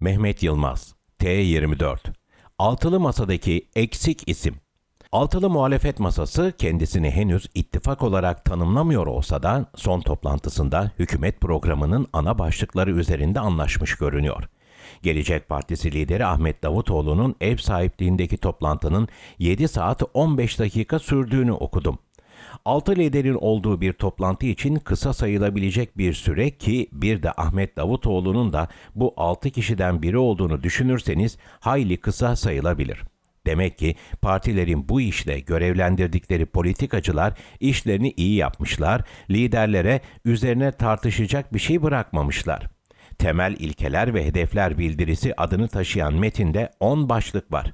Mehmet Yılmaz, T24. Altılı Masa'daki eksik isim. Altılı muhalefet masası kendisini henüz ittifak olarak tanımlamıyor olsa da son toplantısında hükümet programının ana başlıkları üzerinde anlaşmış görünüyor. Gelecek Partisi lideri Ahmet Davutoğlu'nun ev sahipliğindeki toplantının 7 saat 15 dakika sürdüğünü okudum. Altı liderin olduğu bir toplantı için kısa sayılabilecek bir süre ki bir de Ahmet Davutoğlu'nun da bu altı kişiden biri olduğunu düşünürseniz hayli kısa sayılabilir. Demek ki partilerin bu işle görevlendirdikleri politikacılar işlerini iyi yapmışlar, liderlere üzerine tartışacak bir şey bırakmamışlar. Temel ilkeler ve hedefler bildirisi adını taşıyan metinde 10 başlık var.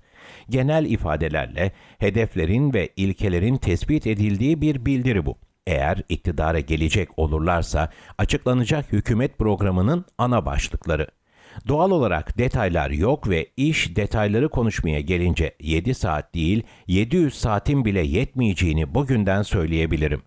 Genel ifadelerle hedeflerin ve ilkelerin tespit edildiği bir bildiri bu. Eğer iktidara gelecek olurlarsa açıklanacak hükümet programının ana başlıkları. Doğal olarak detaylar yok ve iş detayları konuşmaya gelince 7 saat değil 700 saatin bile yetmeyeceğini bugünden söyleyebilirim.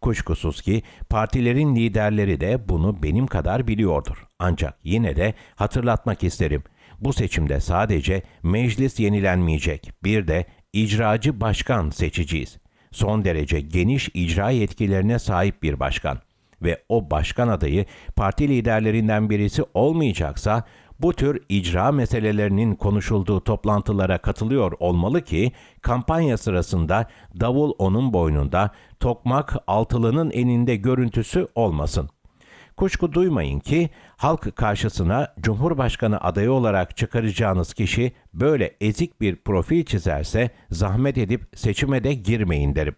Kuşkusuz ki partilerin liderleri de bunu benim kadar biliyordur. Ancak yine de hatırlatmak isterim. Bu seçimde sadece meclis yenilenmeyecek, bir de icracı başkan seçeceğiz. Son derece geniş icra yetkilerine sahip bir başkan ve o başkan adayı parti liderlerinden birisi olmayacaksa bu tür icra meselelerinin konuşulduğu toplantılara katılıyor olmalı ki kampanya sırasında davul onun boynunda, tokmak altılının eninde görüntüsü olmasın. Kuşku duymayın ki halk karşısına Cumhurbaşkanı adayı olarak çıkaracağınız kişi böyle ezik bir profil çizerse zahmet edip seçime de girmeyin derim.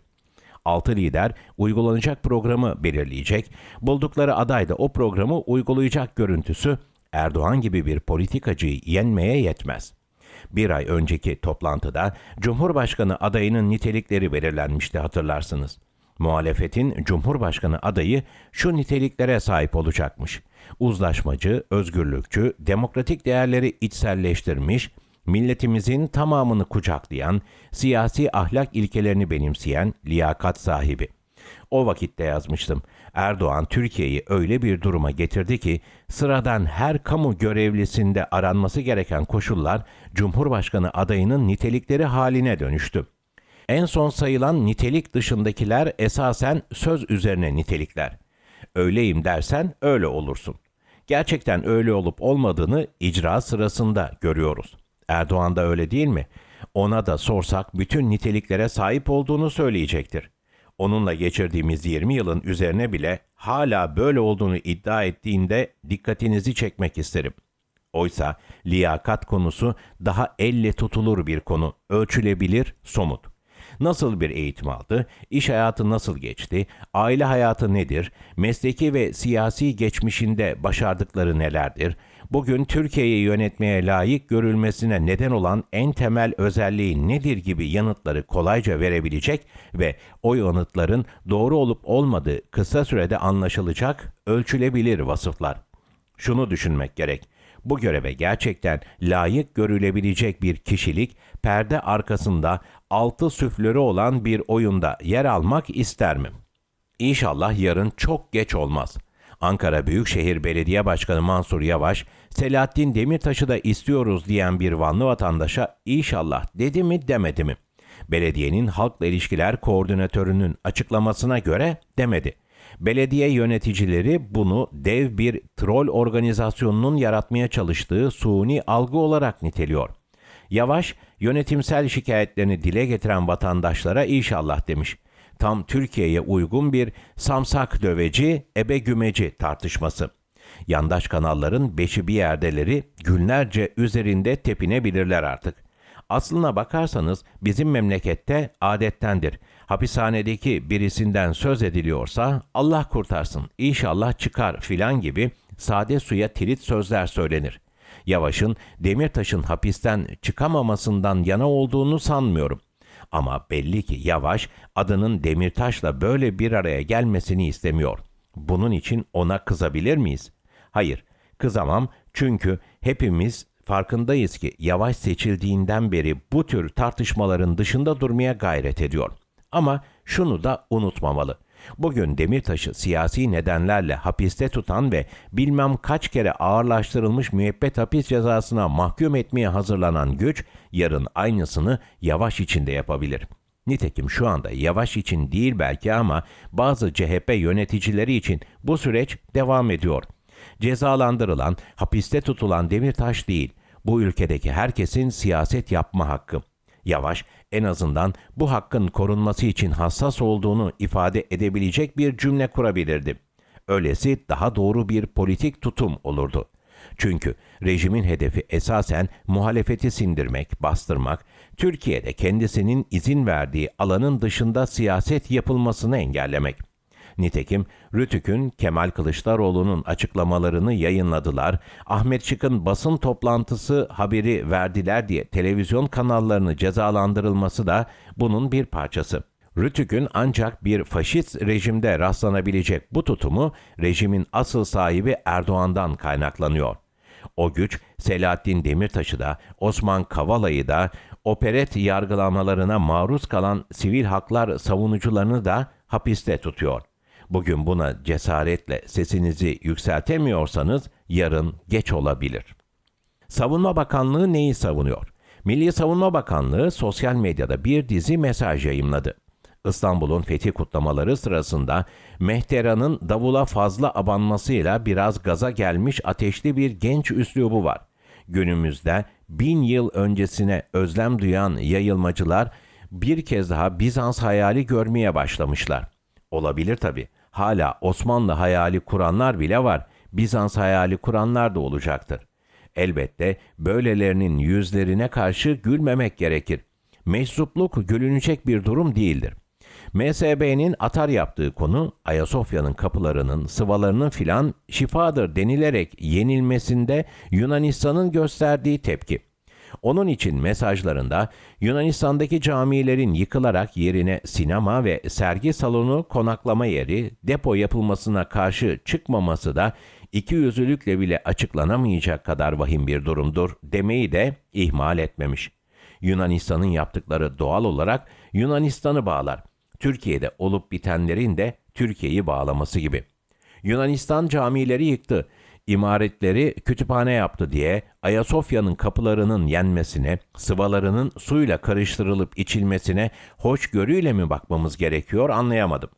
Altı lider uygulanacak programı belirleyecek, buldukları aday da o programı uygulayacak görüntüsü Erdoğan gibi bir politikacıyı yenmeye yetmez. Bir ay önceki toplantıda Cumhurbaşkanı adayının nitelikleri belirlenmişti hatırlarsınız. Muhalefetin Cumhurbaşkanı adayı şu niteliklere sahip olacakmış. Uzlaşmacı, özgürlükçü, demokratik değerleri içselleştirmiş, milletimizin tamamını kucaklayan, siyasi ahlak ilkelerini benimseyen liyakat sahibi. O vakitte yazmıştım. Erdoğan Türkiye'yi öyle bir duruma getirdi ki sıradan her kamu görevlisinde aranması gereken koşullar Cumhurbaşkanı adayının nitelikleri haline dönüştü. En son sayılan nitelik dışındakiler esasen söz üzerine nitelikler. Öyleyim dersen öyle olursun. Gerçekten öyle olup olmadığını icra sırasında görüyoruz. Erdoğan da öyle değil mi? Ona da sorsak bütün niteliklere sahip olduğunu söyleyecektir. Onunla geçirdiğimiz 20 yılın üzerine bile hala böyle olduğunu iddia ettiğinde dikkatinizi çekmek isterim. Oysa liyakat konusu daha elle tutulur bir konu, ölçülebilir, somut. Nasıl bir eğitim aldı, iş hayatı nasıl geçti, aile hayatı nedir, mesleki ve siyasi geçmişinde başardıkları nelerdir, bugün Türkiye'yi yönetmeye layık görülmesine neden olan en temel özelliği nedir gibi yanıtları kolayca verebilecek ve o yanıtların doğru olup olmadığı kısa sürede anlaşılacak, ölçülebilir vasıflar. Şunu düşünmek gerek. Bu göreve gerçekten layık görülebilecek bir kişilik perde arkasında altı süflörü olan bir oyunda yer almak ister mi? İnşallah yarın çok geç olmaz. Ankara Büyükşehir Belediye Başkanı Mansur Yavaş, Selahattin Demirtaş'ı da istiyoruz diyen bir Vanlı vatandaşa inşallah dedi mi demedi mi? Belediyenin Halkla İlişkiler Koordinatörü'nün açıklamasına göre demedi. Belediye yöneticileri bunu dev bir troll organizasyonunun yaratmaya çalıştığı suni algı olarak niteliyor. Yavaş, yönetimsel şikayetlerini dile getiren vatandaşlara inşallah demiş. Tam Türkiye'ye uygun bir samsak döveci, ebe gümeci tartışması. Yandaş kanalların beşi bir yerdeleri günlerce üzerinde tepinebilirler artık. Aslına bakarsanız bizim memlekette adettendir. Hapishanedeki birisinden söz ediliyorsa Allah kurtarsın, inşallah çıkar filan gibi sade suya tirit sözler söylenir. Yavaş'ın Demirtaş'ın hapisten çıkamamasından yana olduğunu sanmıyorum. Ama belli ki Yavaş adının Demirtaş'la böyle bir araya gelmesini istemiyor. Bunun için ona kızabilir miyiz? Hayır, kızamam çünkü hepimiz farkındayız ki Yavaş seçildiğinden beri bu tür tartışmaların dışında durmaya gayret ediyor. Ama şunu da unutmamalı. Bugün Demirtaş'ı siyasi nedenlerle hapiste tutan ve bilmem kaç kere ağırlaştırılmış müebbet hapis cezasına mahkum etmeye hazırlanan güç yarın aynısını Yavaş için de yapabilir. Nitekim şu anda Yavaş için değil belki ama bazı CHP yöneticileri için bu süreç devam ediyor. Cezalandırılan, hapiste tutulan Demirtaş değil, bu ülkedeki herkesin siyaset yapma hakkı. Yavaş en azından bu hakkın korunması için hassas olduğunu ifade edebilecek bir cümle kurabilirdi. Öylesi daha doğru bir politik tutum olurdu. Çünkü rejimin hedefi esasen muhalefeti sindirmek, bastırmak, Türkiye'de kendisinin izin verdiği alanın dışında siyaset yapılmasını engellemek. Nitekim Rütük'ün Kemal Kılıçdaroğlu'nun açıklamalarını yayınladılar. Ahmet Şık'ın basın toplantısı haberi verdiler diye televizyon kanallarını cezalandırılması da bunun bir parçası. Rütük'ün ancak bir faşist rejimde rastlanabilecek bu tutumu rejimin asıl sahibi Erdoğan'dan kaynaklanıyor. O güç Selahattin Demirtaş'ı da Osman Kavala'yı da operet yargılamalarına maruz kalan sivil haklar savunucularını da hapiste tutuyor. Bugün buna cesaretle sesinizi yükseltemiyorsanız yarın geç olabilir. Savunma Bakanlığı neyi savunuyor? Milli Savunma Bakanlığı sosyal medyada bir dizi mesaj yayımladı. İstanbul'un fethi kutlamaları sırasında Mehteran'ın davula fazla abanmasıyla biraz gaza gelmiş ateşli bir genç üslubu var. Günümüzde bin yıl öncesine özlem duyan yayılmacılar bir kez daha Bizans hayali görmeye başlamışlar. Olabilir tabi. Hala Osmanlı hayali kuranlar bile var. Bizans hayali kuranlar da olacaktır. Elbette böylelerinin yüzlerine karşı gülmemek gerekir. Meczupluk gülünecek bir durum değildir. MSB'nin atar yaptığı konu Ayasofya'nın kapılarının, sıvalarının filan şifadır denilerek yenilmesinde Yunanistan'ın gösterdiği tepki. Onun için mesajlarında Yunanistan'daki camilerin yıkılarak yerine sinema ve sergi salonu konaklama yeri, depo yapılmasına karşı çıkmaması da iki yüzlülükle bile açıklanamayacak kadar vahim bir durumdur demeyi de ihmal etmemiş. Yunanistan'ın yaptıkları doğal olarak Yunanistan'ı bağlar. Türkiye'de olup bitenlerin de Türkiye'yi bağlaması gibi. Yunanistan camileri yıktı, imaretleri kütüphane yaptı diye Ayasofya'nın kapılarının yenmesine, sıvalarının suyla karıştırılıp içilmesine hoşgörüyle mi bakmamız gerekiyor anlayamadım.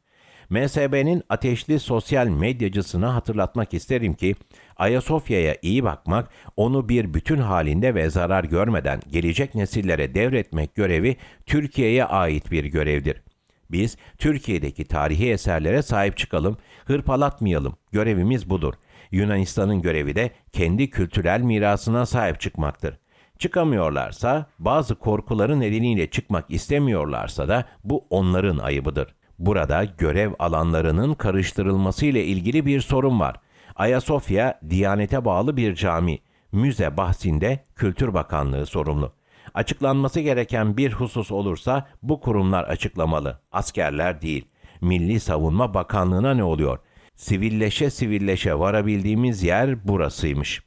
MSB'nin ateşli sosyal medyacısına hatırlatmak isterim ki Ayasofya'ya iyi bakmak, onu bir bütün halinde ve zarar görmeden gelecek nesillere devretmek görevi Türkiye'ye ait bir görevdir. Biz Türkiye'deki tarihi eserlere sahip çıkalım, hırpalatmayalım. Görevimiz budur. Yunanistan'ın görevi de kendi kültürel mirasına sahip çıkmaktır. Çıkamıyorlarsa, bazı korkuları nedeniyle çıkmak istemiyorlarsa da bu onların ayıbıdır. Burada görev alanlarının karıştırılması ile ilgili bir sorun var. Ayasofya, Diyanete bağlı bir cami. Müze bahsinde Kültür Bakanlığı sorumlu. Açıklanması gereken bir husus olursa bu kurumlar açıklamalı. Askerler değil. Milli Savunma Bakanlığı'na ne oluyor? Sivilleşe sivilleşe varabildiğimiz yer burasıymış.